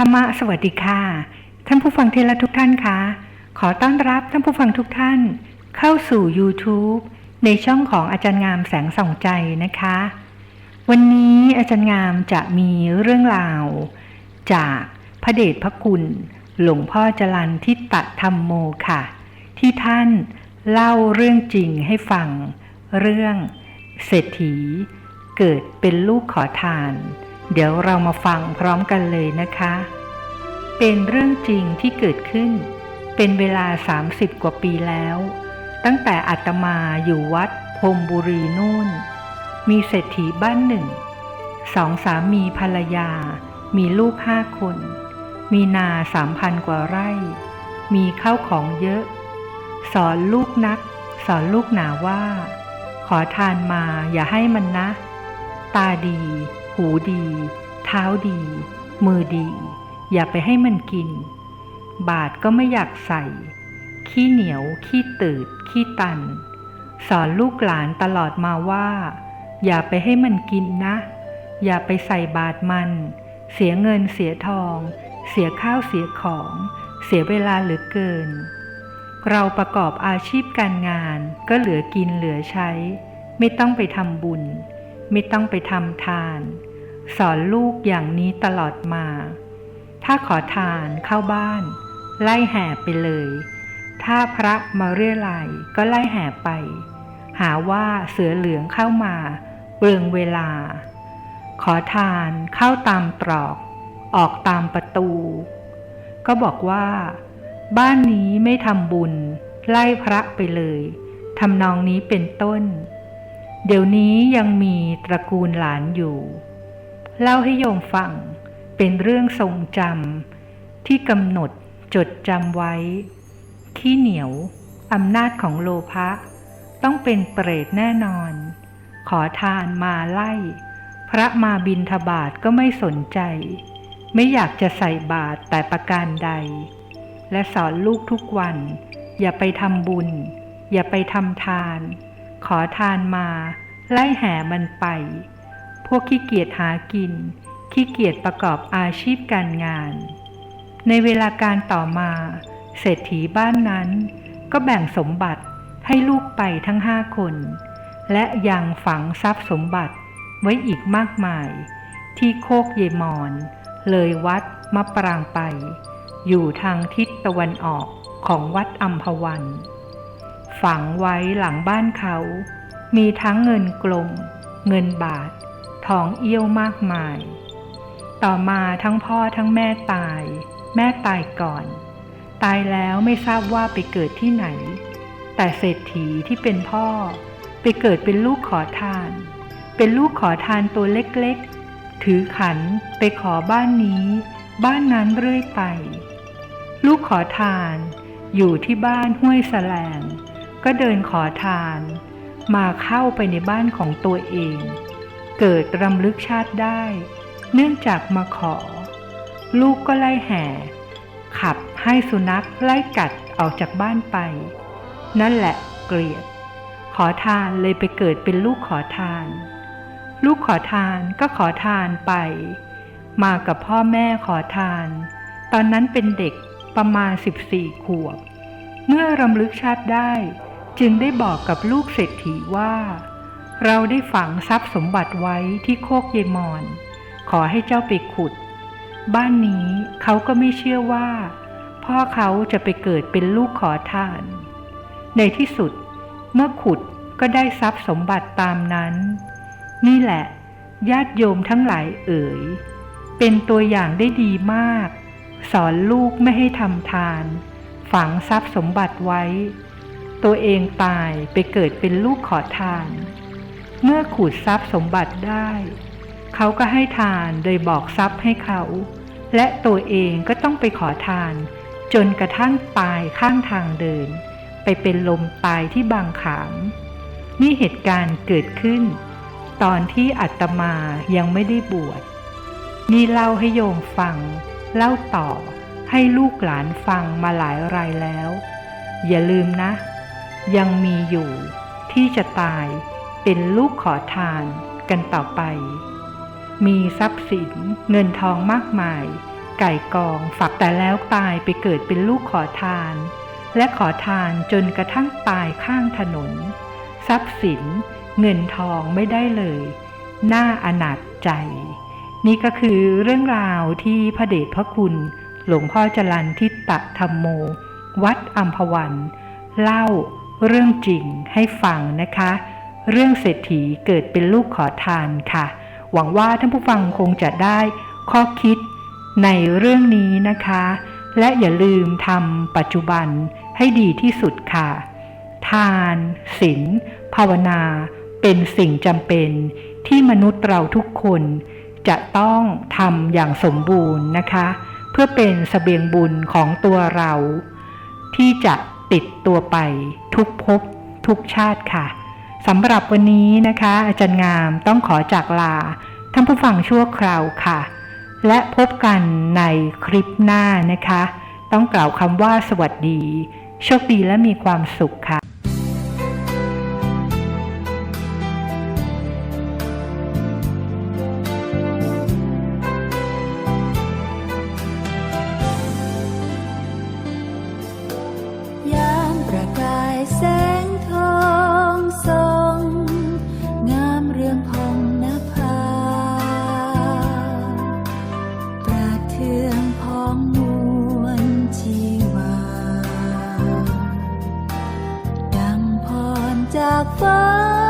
ธรรมะสวัสดีค่ะ ท่านผู้ฟังเที่รักทุกท่านคะ ขอต้อนรับท่านผู้ฟังทุกท่าน เข้าสู่ YouTube ในช่องของอาจารย์งามแสงส่องใจนะคะ วันนี้อาจารย์งามจะมีเรื่องราว จากพระเดชพระคุณ หลวงพ่อจรันทิตธรรมโมค่ะ ที่ท่านเล่าเรื่องจริงให้ฟัง เรื่องเศรษฐีเกิดเป็นลูกขอทาน เดี๋ยวเรามาฟังพร้อมกันเลยนะคะ เป็นเรื่องจริงที่เกิดขึ้น เป็นเวลา 30 กว่าปีแล้ว ตั้งแต่อาตมาอยู่วัดพรมบุรีนู่น มีเศรษฐีบ้านหนึ่ง สองสามีภรรยา มีลูกห้าคน มีนาสามพันกว่าไร่ มีข้าวของเยอะ สอนลูกนัก สอนลูกหนาว่า ขอทานมาอย่าให้มันนะ ตาดี หูดี เท้าดี มือดี อย่าไปให้มันกิน บาทก็ไม่อยากใส่ ขี้เหนียว ขี้ตืด ขี้ตัน สอนลูกหลานตลอดมาว่า อย่าไปให้มันกินนะ อย่าไปใส่บาทมัน เสียเงินเสียทอง เสียข้าวเสียของ เสียเวลาเหลือเกิน เราประกอบอาชีพการงานก็เหลือกินเหลือใช้ ไม่ต้องไปทำบุญไม่ต้องไปทำทาน สอนลูกอย่างนี้ตลอดมา ถ้าขอทานเข้าบ้าน ไล่แห่ไปเลย ถ้าพระมาเรียไลก็ไล่แห่ไป หาว่าเสือเหลืองเข้ามา เปลืองเวลา ขอทานเข้าตามตรอก ออกตามประตู ก็บอกว่า บ้านนี้ไม่ทำบุญ ไล่พระไปเลยทำนองนี้เป็นต้น เดี๋ยวนี้ยังมีตระกูลหลานอยู่ เล่าให้โยมฟังเป็นเรื่องทรงจำที่กำหนดจดจำไว้ ขี้เหนียวอำนาจของโลภะต้องเป็นเปรตแน่นอน ขอทานมาไล่ พระมาบินทบาทก็ไม่สนใจ ไม่อยากจะใส่บาตรแต่ประการใด และสอนลูกทุกวัน อย่าไปทำบุญ อย่าไปทำทาน ขอทานมา ไล่แห่มันไป พวกขี้เกียจหากิน ขี้เกียจประกอบอาชีพการงาน ในเวลาการต่อมา เศรษฐีบ้านนั้น ก็แบ่งสมบัติให้ลูกไปทั้งห้าคน และยังฝังทรัพย์สมบัติไว้อีกมากมาย ที่โคกเยมอน เลยวัดมะปรางไป อยู่ทางทิศตะวันออกของวัดอัมพวัน ฝังไว้หลังบ้านเขา มีทั้งเงินกลม เงินบาท ทองเอี้ยวมากมาย ต่อมาทั้งพ่อทั้งแม่ตาย แม่ตายก่อน ตายแล้วไม่ทราบว่าไปเกิดที่ไหน แต่เศรษฐีที่เป็นพ่อ ไปเกิดเป็นลูกขอทาน เป็นลูกขอทานตัวเล็กๆ ถือขันไปขอบ้านนี้ บ้านนั้นเรื่อยไป ลูกขอทานอยู่ที่บ้านห้วยแสลง ก็เดินขอทาน มาเข้าไปในบ้านของตัวเอง เกิดรำลึกชาติได้ เนื่องจากมาขอ ลูกก็ไล่แห่ ขับให้สุนัขไล่กัดออกจากบ้านไป นั่นแหละเกลียด ขอทานเลยไปเกิดเป็นลูกขอทาน ลูกขอทานก็ขอทานไป มากับพ่อแม่ขอทาน ตอนนั้นเป็นเด็กประมาณ 14 ขวบ เมื่อรำลึกชาติได้ จึงได้บอกกับลูกเศรษฐีว่า เราได้ฝังทรัพย์สมบัติไว้ที่โคกเยมอน ขอให้เจ้าไปขุด บ้านนี้เขาก็ไม่เชื่อว่า พ่อเขาจะไปเกิดเป็นลูกขอทาน ในที่สุดเมื่อขุดก็ได้ทรัพย์สมบัติตามนั้น นี่แหละ ญาติโยมทั้งหลายเอ๋ย เป็นตัวอย่างได้ดีมาก สอนลูกไม่ให้ทำทาน ฝังทรัพย์สมบัติไว้ ตัวเองตายไปเกิดเป็นลูกขอทาน เมื่อขูดทรัพย์สมบัติได้ เขาก็ให้ทานโดยบอกทรัพย์ให้เขา และตัวเองก็ต้องไปขอทาน จนกระทั่งตายข้างทางเดิน ไปเป็นลมตายที่บางขาม นี่เหตุการณ์เกิดขึ้น ตอนที่อัตมายังไม่ได้บวชนี่เล่าให้โยมฟัง เล่าต่อให้ลูกหลานฟังมาหลายรายแล้ว อย่าลืมนะ ยังมีอยู่ที่จะตาย เป็นลูกขอทานกันต่อไป มีทรัพย์สินเงินทองมากมาย ไก่กองฝักแต่แล้วตายไปเกิดเป็นลูกขอทาน และขอทานจนกระทั่งตายข้างถนน ทรัพย์สินเงินทองไม่ได้เลยน่าอนาจใจ นี่ก็คือเรื่องราวที่พระเดชพระคุณ หลวงพ่อจรันทิตตธรรมโม วัดอัมพวัน เล่าเรื่องจริงให้ฟังนะคะ เรื่องเศรษฐีเกิดเป็นลูกขอทานค่ะ หวังว่าท่านผู้ฟังคงจะได้ข้อคิดในเรื่องนี้นะคะ และอย่าลืมทำปัจจุบันให้ดีที่สุดค่ะ ทานศีลภาวนา เป็นสิ่งจำเป็นที่มนุษย์เราทุกคนจะต้องทำอย่างสมบูรณ์นะคะ เพื่อเป็นสเสบียงบุญของตัวเรา ที่จะติดตัวไปทุกภพทุกชาติค่ะ สำหรับวันนี้นะคะ อาจารย์งามต้องขอจากลาท่านผู้ฟังชั่วคราวค่ะ และพบกันในคลิปหน้านะคะ ต้องกล่าวคำว่าสวัสดี โชคดีและมีความสุขค่ะยามประกายแส จากฟ้า